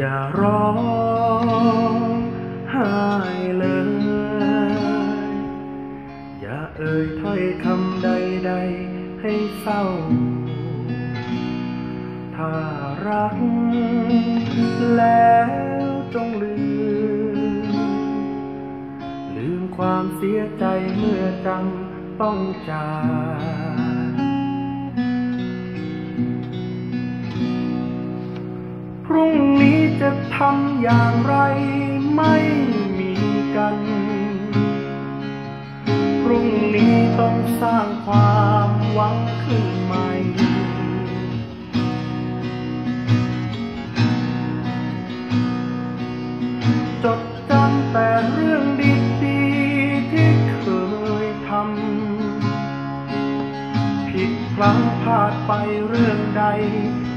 อย่าร้องไห้เลย อย่าเอ่ยถ้อยคำใด ๆ ให้เศร้า ถ้ารักแล้วจงลืม ลืมความเสียใจเมื่อจำต้องจาก ทำอย่างไรไม่มีกัน พรุ่งนี้ต้องสร้างความหวังขึ้นใหม่ จดจำแต่เรื่องดีๆที่เคยทำ ผิดพลั้งพลาดไปเรื่องใด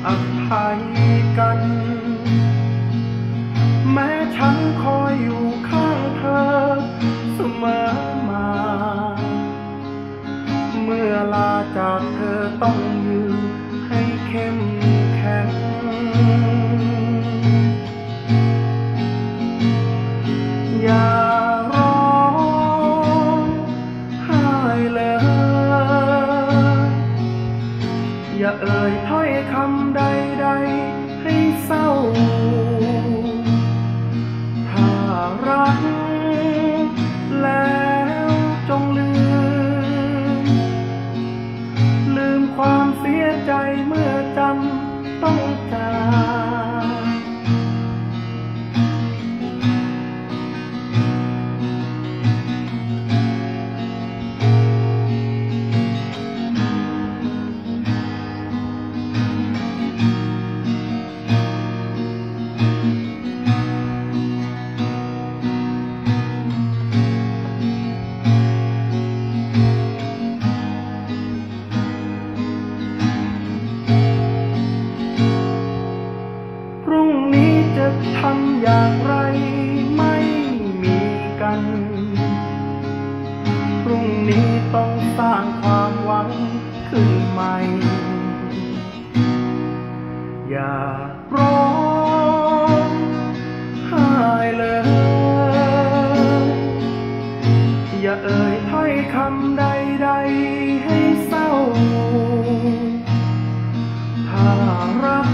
อภัยกัน ฉันคอยอยู่ข้างเธอเสมอ ต้องสร้างความหวังขึ้นใหม่ อย่าร้องไห้เลย อย่าเอ่ยถ้อยคำใดๆให้เศร้า ถ้ารัก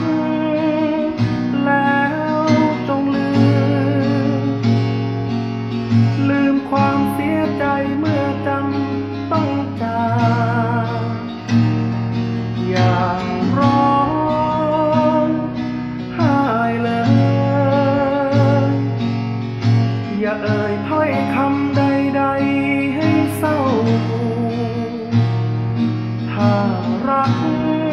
้ารัก